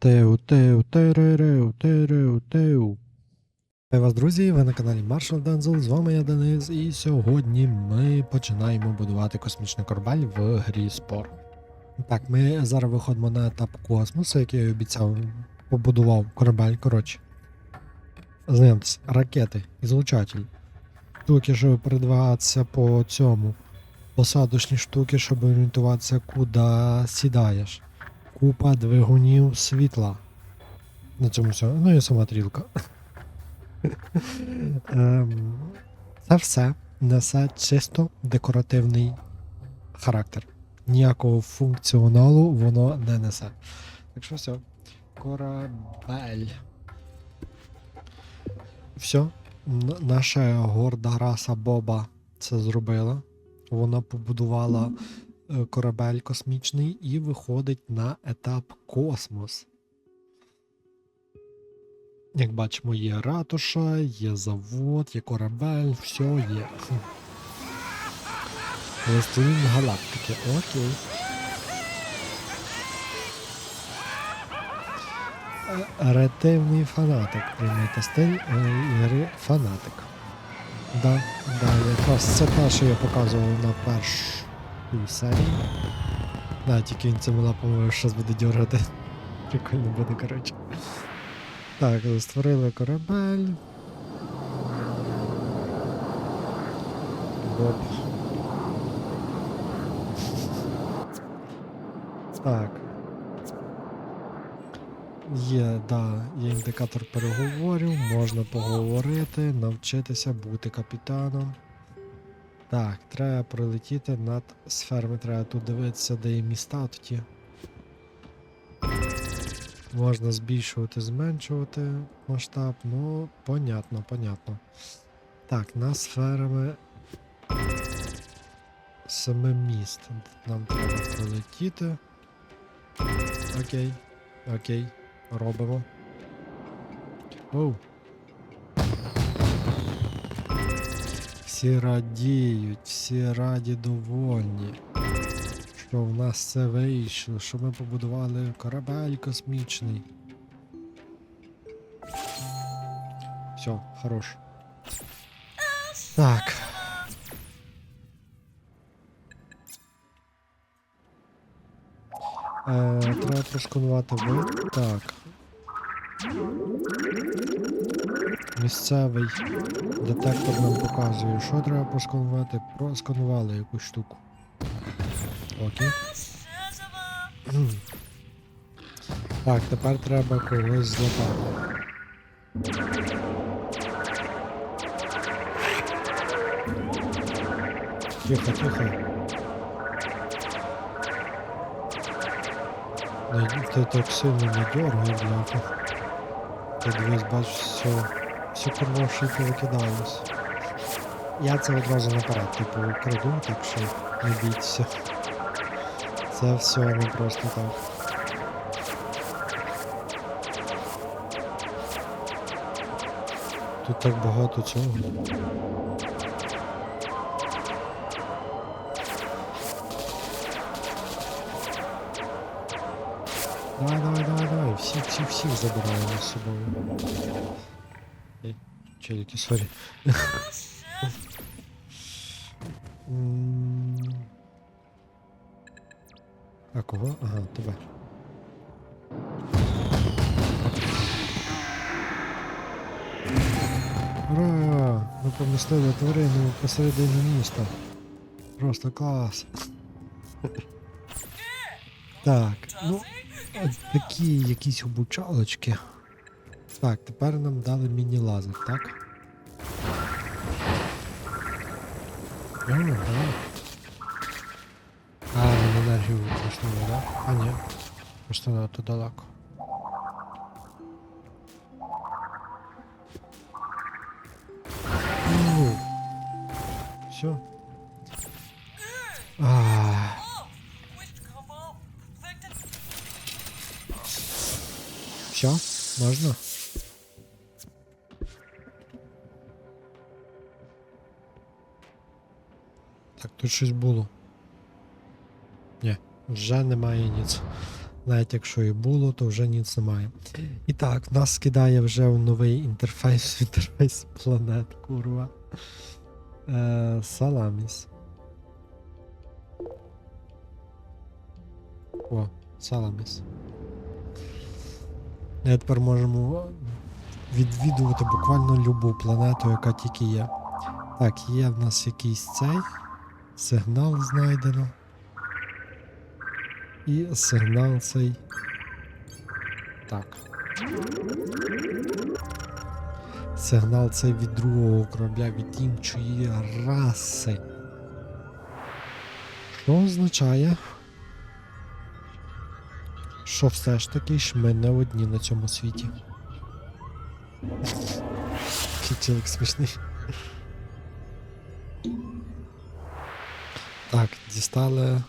Теу, теу, теререу, тереу, теу. Вітаю вас, друзі, ви на каналі Marshall Denzel, з вами я Денис, і сьогодні ми починаємо будувати космічний корабель в грі Спор. Так, ми зараз виходимо на етап космосу, який я обіцяв, побудував корабель, коротше. Знайомтесь, ракети, ізлучатель. Штуки, щоб передвигатися по цьому. Посадочні штуки, щоб орієнтуватися, куди сідаєш. Купа двигунів світла. На цьому все. Ну і сама трілка. Ем, Це все несе чисто декоративний характер. Ніякого функціоналу воно не несе. Так що все. Корабель. Все. Наша горда раса Боба це зробила. Вона побудувала корабель космічний і виходить на етап космос. Як бачимо, є ратуша, є завод, є корабель, все є. Хм. Галактики, окей. Е, Ретивний фанатик. Приймайте стиль е, ігри фанатик. Да, да, якраз це те, що я показував на першій серії. Да, тільки він цими лапами щось буде дергати. Прикольно буде, коротше. Так, створили корабель. Оп. Так. Є, да, є індикатор переговорів, можна поговорити, навчитися бути капітаном. Так, треба пролетіти над сферами, треба тут дивитися, де є міста тоді. Можна збільшувати, зменшувати масштаб, ну, понятно, понятно. Так, на сферами семи міст. Нам треба пролетіти. Окей, окей, робимо. Оу. Всі радіють, всі раді довольні що в нас це вийшло, що ми побудували корабель космічний. Все, хорош. Так. Е, треба просканувати ви. Так. Місцевий детектор нам показує, що треба просканувати. Просканували якусь штуку. Окей. Так, тепер треба когось злапати. Тихо, тихо. Ти так сильно не дергай, бляха. Ти дивись, бач, все, все корвоші повикидалось. Я це одразу наперед, типу, краду, так що не бійтеся. Це все не просто так. Тут так багато цього. Давай, давай, давай, давай. Всіх, всіх, всіх забираємо з собою. Ей, челіки, сорі. А кого? Ага, тебе. Ура! Ми помістили тварину посередині міста. Просто клас. Так, ну, такі якісь обучалочки. Так, тепер нам дали міні-лазер, так? А, давай. А, він енергію використовує, да? А, ні. Просто надто далеко. Все. А, все, можна? Тут щось було. Ні, вже немає ніц. Навіть якщо і було, то вже ніц немає. І так, нас скидає вже в новий інтерфейс, інтерфейс планет, курва. Е, Саламіс. О, Саламіс. І тепер можемо відвідувати буквально любу планету, яка тільки є. Так, є в нас якийсь цей сигнал знайдено. І сигнал цей. Так. Сигнал цей від другого корабля від іншої раси. Що означає? Що все ж таки ж ми не одні на цьому світі. Чоловік смішний. Так, дістали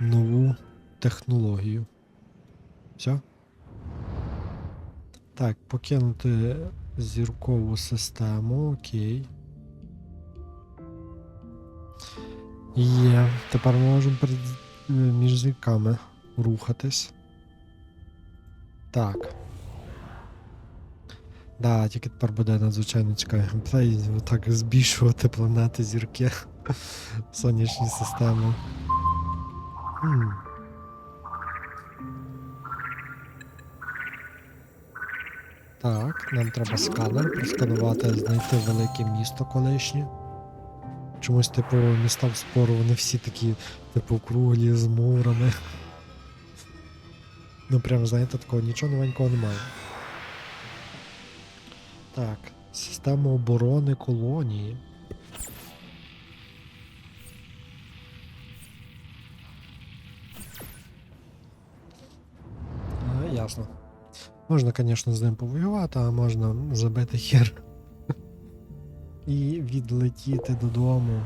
нову технологію. Все? Так, покинути зіркову систему, окей. Є. Тепер ми можемо перед, е, між зірками рухатись. Так. Да, тільки тепер буде надзвичайно цікавий геймплей, так збільшувати планети зірки в сонячній системі. Хм. Так, нам треба сканер просканувати, знайти велике місто колишнє. Чомусь, типу, міста в спору, вони всі такі, типу, круглі з мурами. Ну прям, знаєте, такого нічого новенького немає. Так, система оборони колонії. Ясно. Можна, звісно, з ним повоювати, а можна забити хер. І відлетіти додому.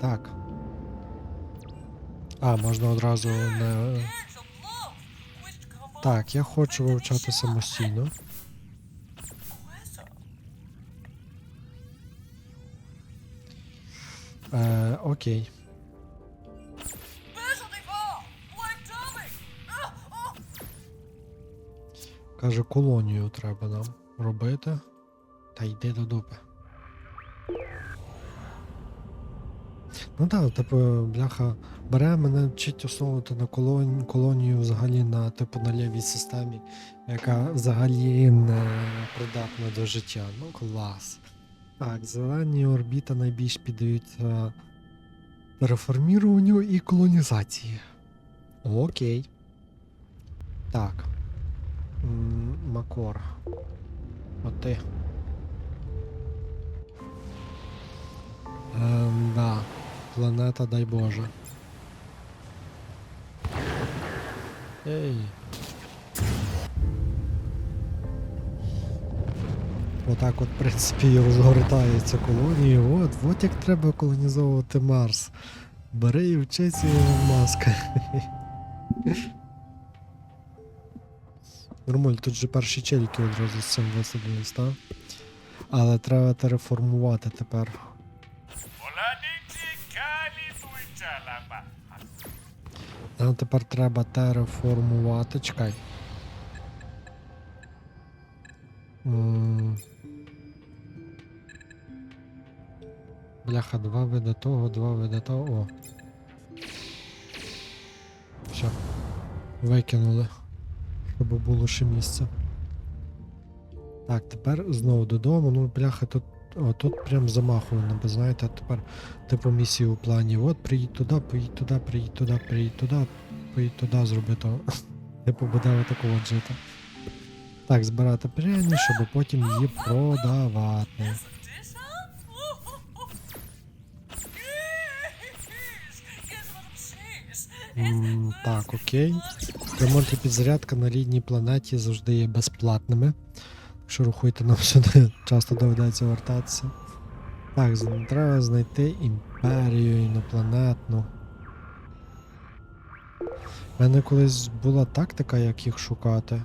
Так. А, можна одразу не. Так, я хочу вивчати самостійно. Е, окей. Каже, колонію треба нам робити. Та йди до дупи. Ну так, типу, бляха, бере мене вчить основувати на колон... колонію взагалі на типу на лівій системі, яка взагалі не придатна до життя. Ну клас. Так, зелені орбіта найбільш піддаються реформіруванню і колонізації. Окей. Так. Макор. От ти. Ем, да. Планета, дай Боже. Ей. Отак от, в принципі, і розгортаються колонії. От, от як треба колонізовувати Марс. Бери і Ілон Маска. Нормально, тут же перші челіки одразу з цим висадились, так? Але треба тереформувати тепер. Нам тепер треба тереформувати. Чекай. Бляха, два вида того, два вида того. О. Все. Викинули. Щоб було ще місце. Так, тепер знову додому. Ну, бляха, тут. О, тут прям замахувано, бо знаєте, тепер типу місії у плані. От приїдь туди, поїдь туди, приїдь туди, приїдь туди, поїдь туди, зроби то. Типу буде отако от жити. Так, збирати пряні, щоб потім її продавати. М, так, окей. Ремонт і підзарядка на рідній планеті завжди є безплатними. Якщо рахуєте, нам сюди часто доведеться вертатися. Так, треба знайти імперію інопланетну. У мене колись була тактика, як їх шукати.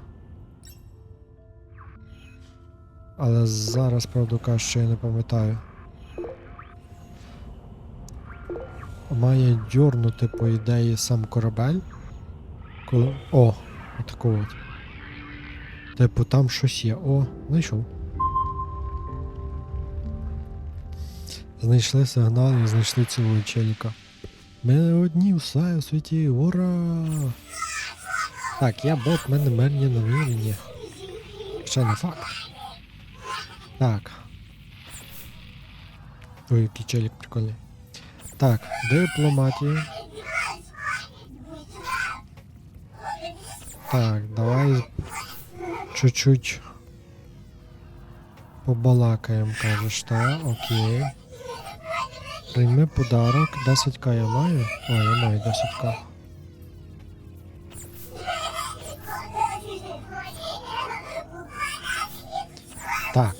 Але зараз, правду кажучи, я не пам'ятаю. має дьорнути, по ідеї, сам корабель. Коли... О, отако от. Типу, там щось є. О, знайшов. Знайшли сигнал і знайшли цього челіка. Ми одні все у світі, ура! Так, я бот, в мене мирні намірення. Ще не факт. Так. Ой, який челік прикольний. Так, дипломатія. Так, давай чуть-чуть побалакаємо, кажеш, так, окей. Прийми подарок. 10к я маю? О, я маю 10к. Так.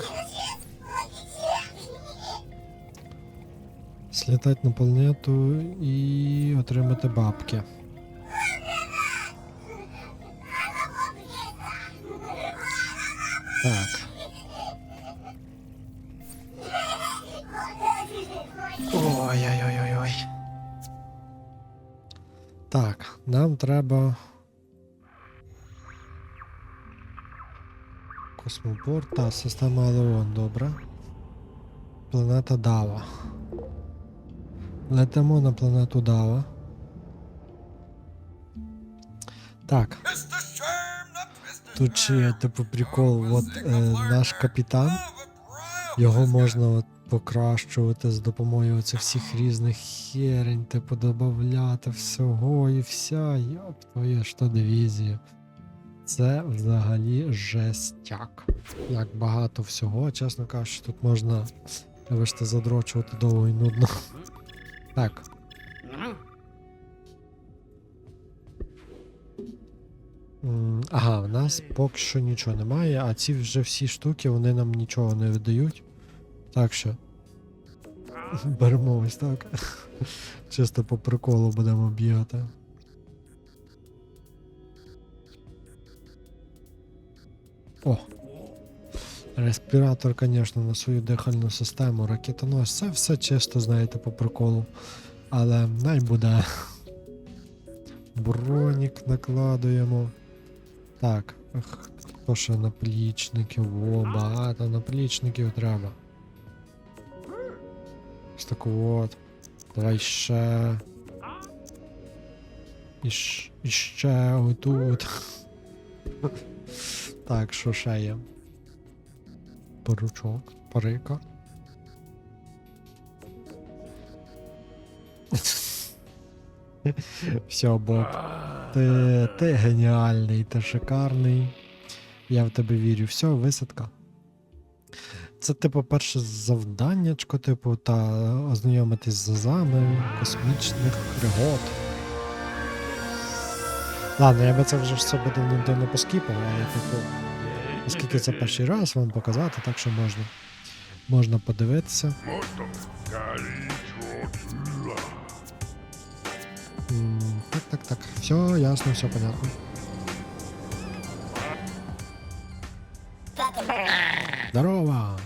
Слітати на планету і отримати бабки. Так. Ой-ой-ой-ой-ой. Так, нам треба. Космопорт, та, система Алеон, добре. Планета Дава. Летимо на планету Дава. Так. Тут ще є типу прикол, от е, наш капітан. Його можна от покращувати з допомогою цих всіх різних херень, типу додавати всього і вся. Йоп, твоє що дивізію. Це взагалі жестяк. Як багато всього, чесно кажучи, тут можна, вибачте, задрочувати довго і нудно. Так. Ага, в нас поки що нічого немає, а ці вже всі штуки вони нам нічого не видають. Так що. Беремо ось так. Чисто по приколу будемо бігати. О! Респіратор, звісно, на свою дихальну систему, ракетонос, це все чисто, знаєте, по приколу. Але най буде. Бронік накладуємо. Так, х- хто ще наплічників? О, багато наплічників треба. Ось так от. Давай ще. І, щ- і ще отут. так, що ще є? Поручок, парика. Все, Боб. Ти, ти геніальний, ти шикарний. Я в тебе вірю. Все, висадка. Це, типу, перше завданнячко, типу, та ознайомитись з азами космічних пригод. Ладно, я би це вже все би давно давно поскіпав, але типу. Оскільки це перший раз вам показати, так що можна. Можна подивитися. Так, так, так. Все ясно, все понятно. Здорово!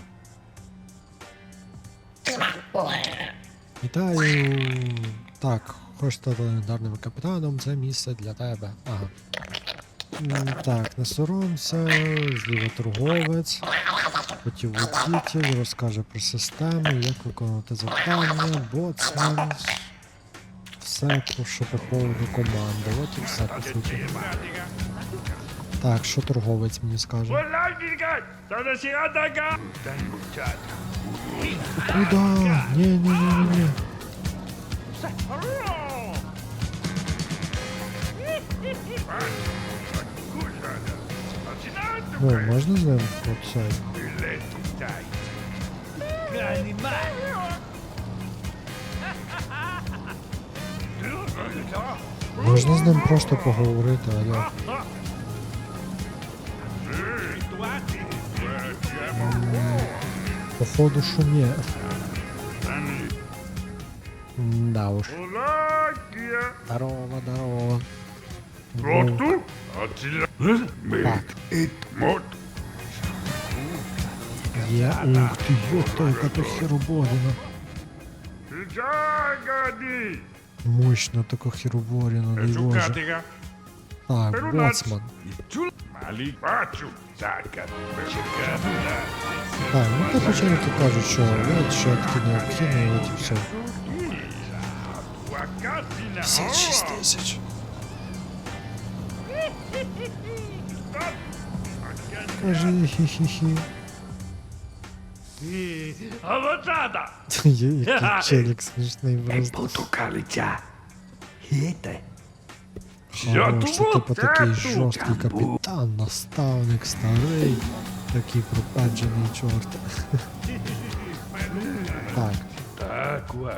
Вітаю! Так, хочеш стати легендарним капітаном, це місце для тебе. Ага. Так, не соромся, зліва торговець. Хотів водітель, розкаже про систему, як виконувати завдання, боцман. Все, що по поводу команди. От і все по. Так, що торговець мені скаже? Куда? Ні, ні, ні, ні, ні. Ну, можна з ним от Можна з ним просто поговорити, а я. Походу, що ні. Да уж. Полакия! Здорово, здорово. Роту? Атила? Так. Мот? Є. Ух ти, йота, яка то херободина. Джагади! мощно, тако хіроворіно, дай Боже. Шукатига. Так, Перунач. боцман. Чул. Малі бачу. Зака. Шукатига. Так, ну то початку кажуть, що от що таке необхідно, от і все. Wakati 56 тисяч. Каже, хі-хі-хі. Аватада. Є який челік смішний просто. Потукали Portugalita. Hete. Хороший, типу такий жорсткий капітан, наставник, старий, такий пропаджений чорт. Так, Aqua.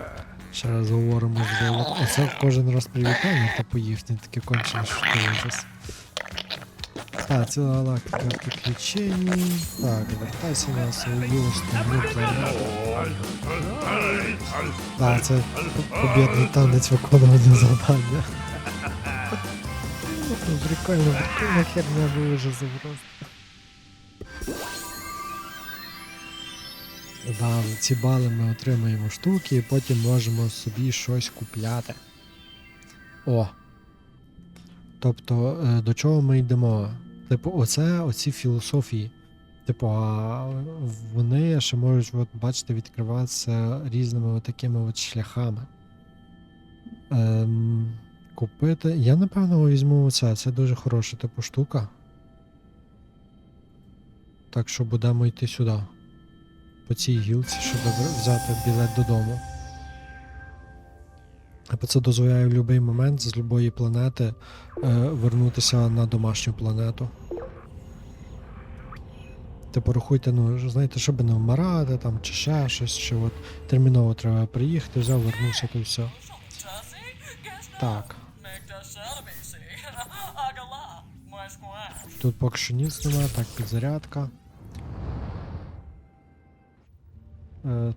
ще раз говоримо з Волок. Оце кожен раз привітання, типу їхнє таке кончене що ужас. Так, ціла галактика приключень. Так, вертайся на свою основну планету. Так, це побідний танець виконування завдання. Ну, Прикольно, прикольна херня дуже просто. Да, ці бали ми отримаємо штуки і потім можемо собі щось купляти. О. Тобто, е, до чого ми йдемо? Типу, оце оці філософії. Типу, а вони ще можуть, от, бачите, відкриватися різними от такими от шляхами. Ем, купити. Я напевно візьму оце. Це дуже хороша типу штука. Так що будемо йти сюди. По цій гілці, щоб взяти білет додому. Це дозволяє в будь-який момент з будь-якої планети е, вернутися на домашню планету. Типу, рахуйте, ну, знаєте, щоб не вмирати там, чи ще щось, що от терміново треба приїхати, взяв, вернувся, то все. Так. Тут поки що ніц немає, так, підзарядка.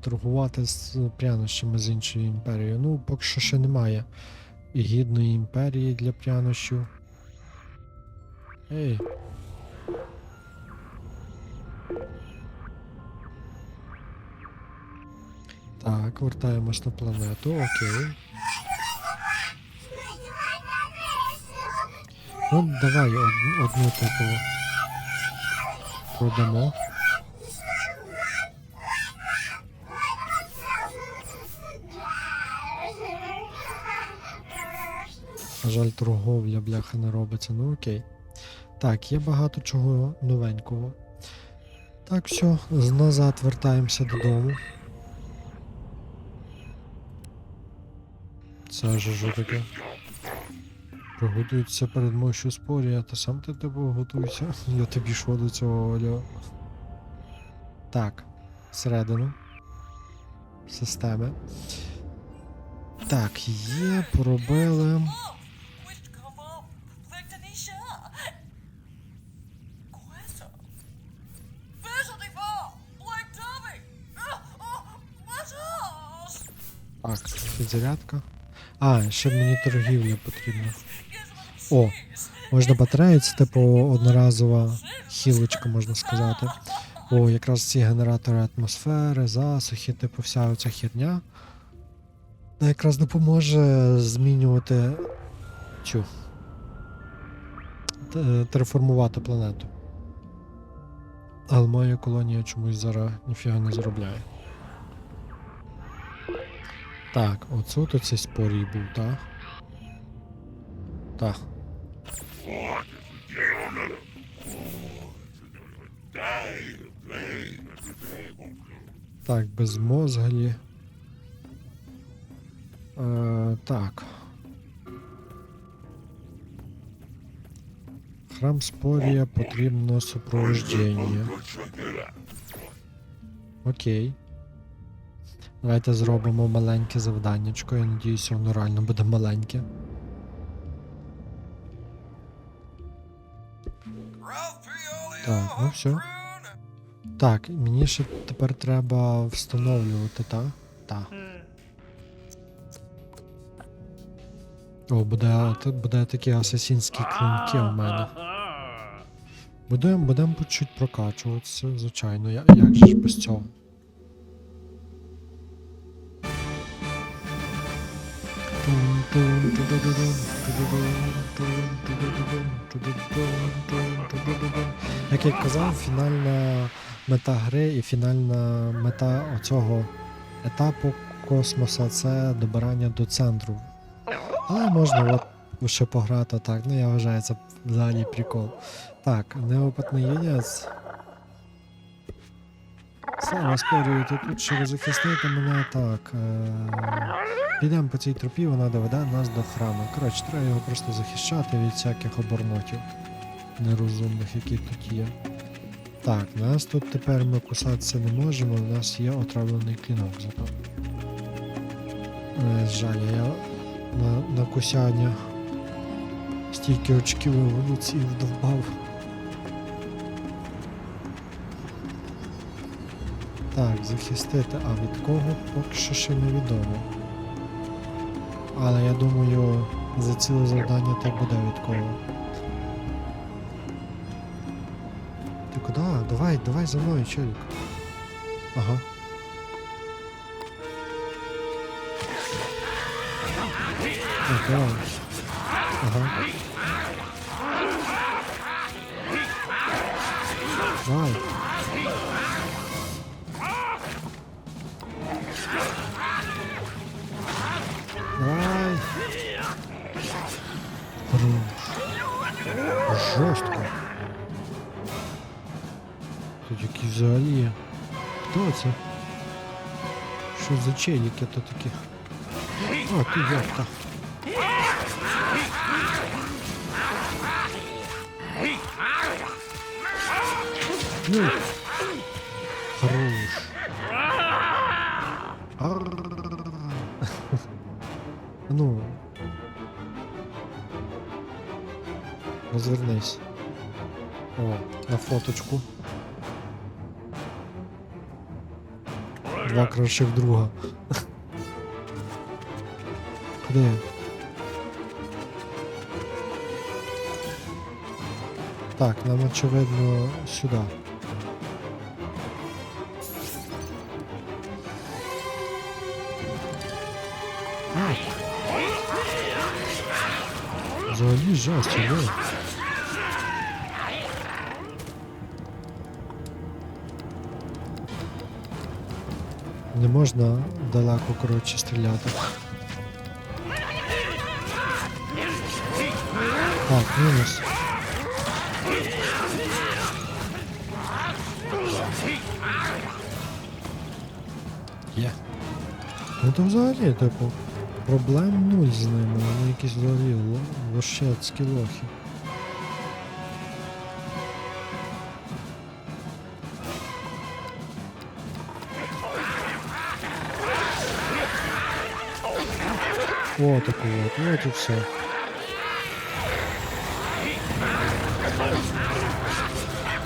Торгувати з прянощами з іншою імперією. Ну, поки що ще немає гідної імперії для прянощів. Ей. Так, вертаємось на планету, окей. Ну, давай од- одну типу продамо. На жаль, торговля, бляха, не робиться. Ну окей. Так, є багато чого новенького. Так, з- назад вертаємося додому. Це ж що таке. Приготуються перед мощю спорі, а ти сам ти типу готуйся. Я тобі що до цього Оля. Так, всередину. Системи. Так, є, поробили. Так, підзарядка. А, ще мені торгівля потрібна. О, можна батарею, це типу одноразова хілочка, можна сказати. О, якраз ці генератори атмосфери, засухи, типу вся оця херня. Якраз допоможе змінювати цю. Терформувати планету. Але моя колонія чомусь зараз ніфіга не заробляє. Так, оцут оцей спорій був, так? Так. Так, безмозглі. Е, так. Храм спорія потрібно супроводження. Окей. Давайте зробимо маленьке завданнячко. Я надіюся, воно реально буде маленьке. Так, ну все. Так, мені ще тепер треба встановлювати, та? Та. О, буде, буде такі асасінські клинки у мене. Будемо будем чуть прокачуватися, звичайно. Як же ж без цього? Як я казав, фінальна мета гри і фінальна мета оцього етапу космоса це добирання до центру. Але можна от ще пограти так, ну я вважаю, це взагалі прикол. Так, неопитний яєць. Слава спорю, ти тут, щоб захистити мене так. Е Підемо по цій тропі, вона доведе нас до храму. Коротше, треба його просто захищати від всяких оборнотів нерозумних, які тут є. Так, нас тут тепер ми кусатися не можемо, у нас є отравлений клінок зато. Е, жаль, я на, на кусяння стільки очків еволюції вдовбав. Так, захистити, а від кого поки що ще невідомо. Але я думаю, за ціле завдання так буде відколи. Ти куди? Давай, давай за мною, челік. Ага. Так. Ага. Давай. Жестко. Тут якісь взагалі є. Хто це? За челіки то такі? А, ты явка. Ну, Розвернись. О, на фоточку. Два кращих друга. Куди? Так, нам очевидно сюди. Взагалі жесть, іде. Не можна далеко, коротше, стріляти. Так, мінус. Є. Ну то взагалі, типу, проблем нуль з ними, вони якісь взагалі ло- лошецькі лохи. О, так от, от і все.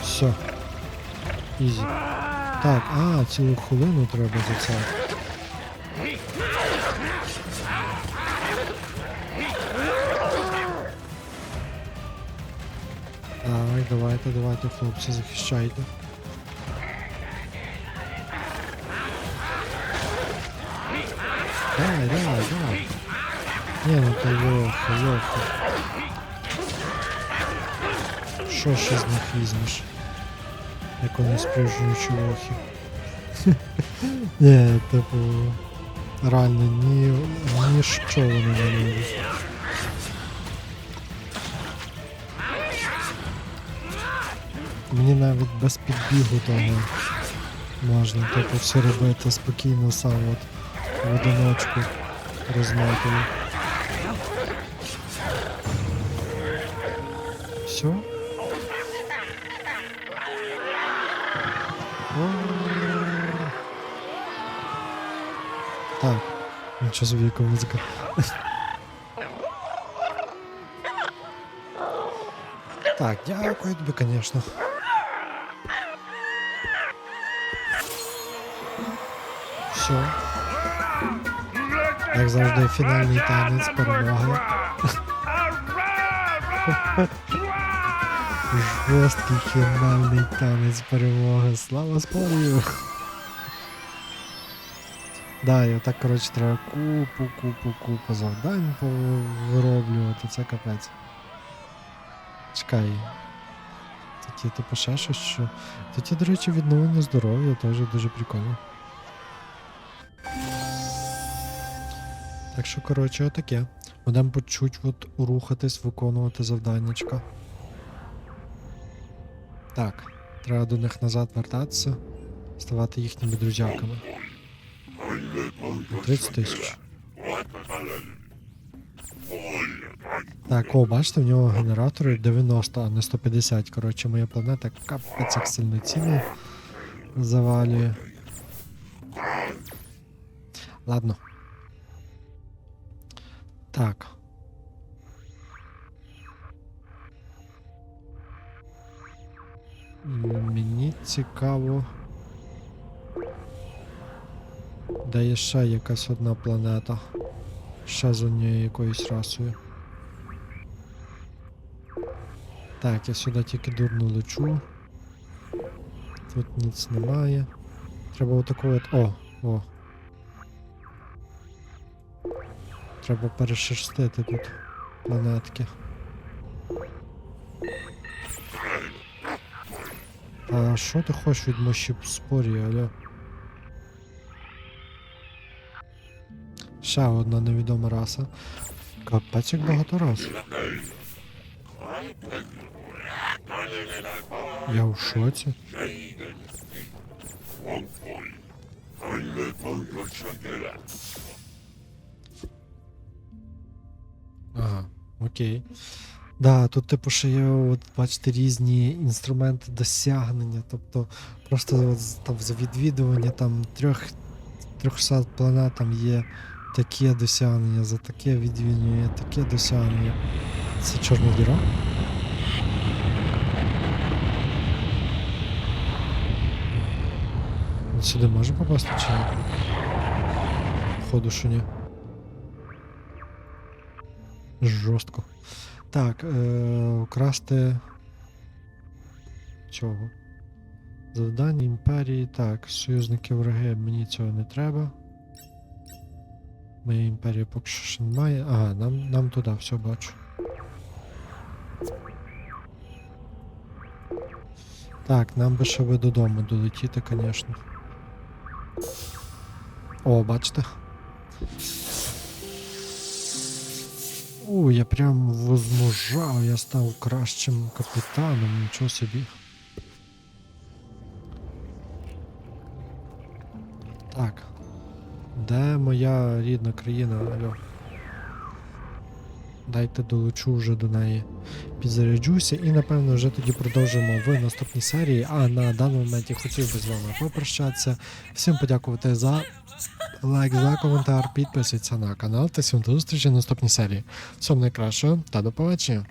Все. Ізі. Так, а, цілу хвилину треба за це. Давайте, давайте, хлопці, захищайте. Не, ну то легко, легко. Що ще з них візьмеш? Як вони спружуючі лохи. Ні, типу. Реально, ні, ні що вони не можуть. Мені навіть без підбігу того можна, типу, все робити спокійно сам от в одиночку розмотано. Нічого собі яка. Так, дякую тобі, звісно. Все. Як завжди, фінальний танець перемоги. Жорсткий фінальний танець перемоги. Слава спорію! Да, і отак, коротше, треба купу, купу, купу завдань вироблювати, це капець. Чекай. Тут є типу ще щось, що. Тут є, до речі, відновлення здоров'я, теж дуже прикольно. Так що, коротше, отаке. Будемо по чуть от рухатись, виконувати завданнячка. Так, треба до них назад вертатися, ставати їхніми друзяками. 30 тисяч. Так, о, бачите, в нього генератори 90, а не 150. Коротше, моя планета капець як сильно ціну завалює. Ладно. Так. Мені цікаво. Де є ще якась одна планета. Ще з однією якоюсь расою. Так, я сюди тільки дурно лечу. Тут ніц немає. Треба отаку от. О, о. Треба перешерстити тут планетки. А що ти хочеш від мощі спорі, алло? Ще одна невідома раса. Капець як багато раз. Я в шоці. Ага, окей. Да, тут типу ще є, от, бачите, різні інструменти досягнення. Тобто просто от, там за відвідування там трьох 300 планет там є таке досягнення, за таке відвідування є таке досягнення. Це чорна діра? Він сюди може попасти чи ні? Походу, що ні. Жорстко. Так, е, вкрасти цього. Завдання імперії. Так, союзники враги, мені цього не треба. Моя імперія поки що ще немає. Ага, нам, нам туди все бачу. Так, нам би ще би додому долетіти, звісно. О, бачите? У, я прям возмужав, я став кращим капітаном, нічого собі. Так. Де моя рідна країна, алло? Дайте долечу вже до неї. Підзаряджуся і напевно вже тоді продовжимо в наступній серії. А на даному моменті хотів би з вами попрощатися. Всім подякувати за лайк, за коментар, підписуйтесь на канал та всім до зустрічі в наступній серії. Всього найкращого та до побачення!